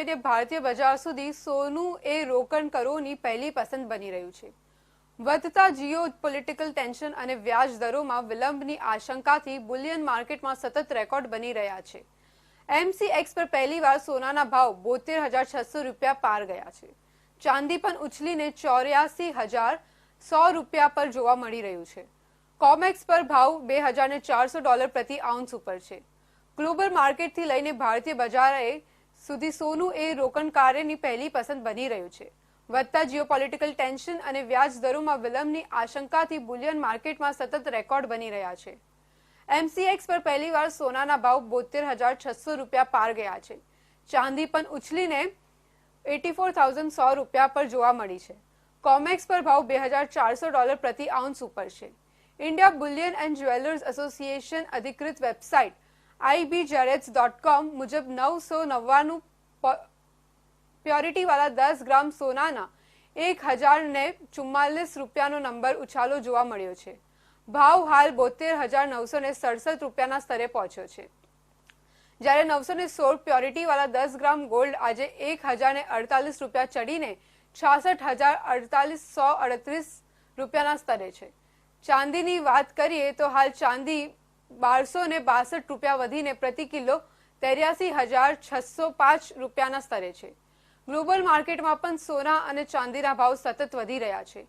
લઈને ભારતીય બજાર સુધી સોનું એ રોકાણકારોની પહેલી પસંદ બની રહ્યું છે. વધતા જીઓ પોલિટિકલ ટેન્શન અને વ્યાજ દરોમાં વિલંબની આશંકાથી બુલિયન માર્કેટમાં સતત રેકોર્ડ બની રહ્યા છે. એમસીએક્સ પર પહેલીવાર સોનાના ભાવ બોતેર હજાર છસો રૂપિયા પાર ગયા છે. ચાંદી પણ ઉછલીને ચોર્યાસી હજાર સો રૂપિયા પર જોવા મળી રહ્યું છે. કોમેક્સ પર ભાવ બે હજાર ચારસો ડોલર પ્રતિ આઉન્સ ઉપર છે. ગ્લોબલ માર્કેટથી લઈને ભારતીય બજારે સુધી સોનું એ રોકાણકારોની પહેલી પસંદ બની રહ્યું છે. વધતા જીઓપોલિટિકલ ટેન્શન અને વ્યાજ દરોમાં વિલંબની આશંકાથી બુલિયન માર્કેટમાં સતત રેકોર્ડ બની રહ્યા છે. એમસીએક્સ પર પહેલીવાર સોનાના ભાવ બોતેર હજાર છસો રૂપિયા પાર ગયા છે. ચાંદી પણ ઉછલીને એટી ફોર થાઉઝન્ડ સો રૂપિયા પર જોવા મળી છે. કોમેક્સ પર ભાવ બે હજાર ચારસો ડોલર પ્રતિ આઉન્સ ઉપર છે. India bullion and jewellers association અધિકૃત વેબસાઇટ આઈબી જેરેટ્સ ડોટ કોમ મુજબ નવસો નવ્વાણું પ્યોરિટીવાળા દસ ગ્રામ સોનાના એક હજાર ને ચુમ્માલીસ રૂપિયાનો નંબર ઉછાલો જોવા મળ્યો છે. ભાવ હાલ બોતેર હજાર નવસો ને સડસઠ રૂપિયાના સ્તરે પહોંચ્યો છે. જ્યારે નવસો ને સોળ પ્યોરિટીવાળા દસ ગ્રામ ગોલ્ડ આજે એક હજાર ને અડતાલીસ રૂપિયા ચડીને છાસઠ હજાર અડતાલીસ સો અડત્રીસ રૂપિયાના સ્તરે છે. ચાંદીની વાત કરીએ તો હાલ ચાંદી બારસો ને બાસઠ રૂપિયા વધીને પ્રતિ કિલો તેર્યાસી હજાર છસો પાંચ રૂપિયાના સ્તરે છે. ગ્લોબલ માર્કેટમાં પણ સોના અને ચાંદીના ભાવ સતત વધી રહ્યા છે.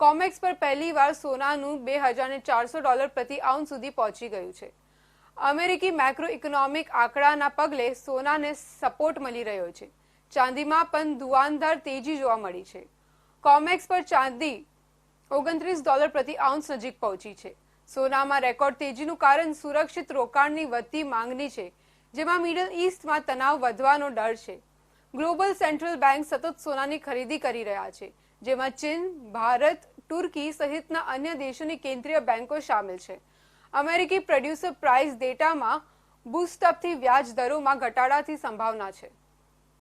કોમેક્સ પર પહેલીવાર સોનાનું બે હજાર ચારસો ડોલર પ્રતિ આઉન્સ સુધી પહોંચી ગયું છે. અમેરિકી મેક્રો ઇકોનોમિક આંકડાના પગલે સોનાને સપોર્ટ મળી રહ્યો છે. ચાંદીમાં પણ દુવાનદાર તેજી જોવા મળી છે. કોમેક્સ પર ચાંદી ઓગણત્રીસ ડોલર પ્રતિ આઉન્સ નજીક પહોંચી છે. સોનામાં રેકોર્ડ તેજીનું કારણ સુરક્ષિત રોકાણની વધતી માંગણી છે, જેમાં મિડલ ઇસ્ટમાં તણાવ વધવાનો ડર છે. ગ્લોબલ સેન્ટ્રલ બેંક સતત સોનાની ખરીદી કરી રહ્યા છે, જેમાં ચીન, ભારત, તુર્કી સહિતના અન્ય દેશોની કેન્દ્રીય બેંકો સામેલ છે. અમેરિકી પ્રોડ્યુસર પ્રાઇસ ડેટામાં બુસ્ટઅપથી વ્યાજ દરોમાં ઘટાડાથી સંભાવના છે.